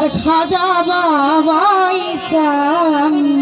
আর খাজা বাবাই চান।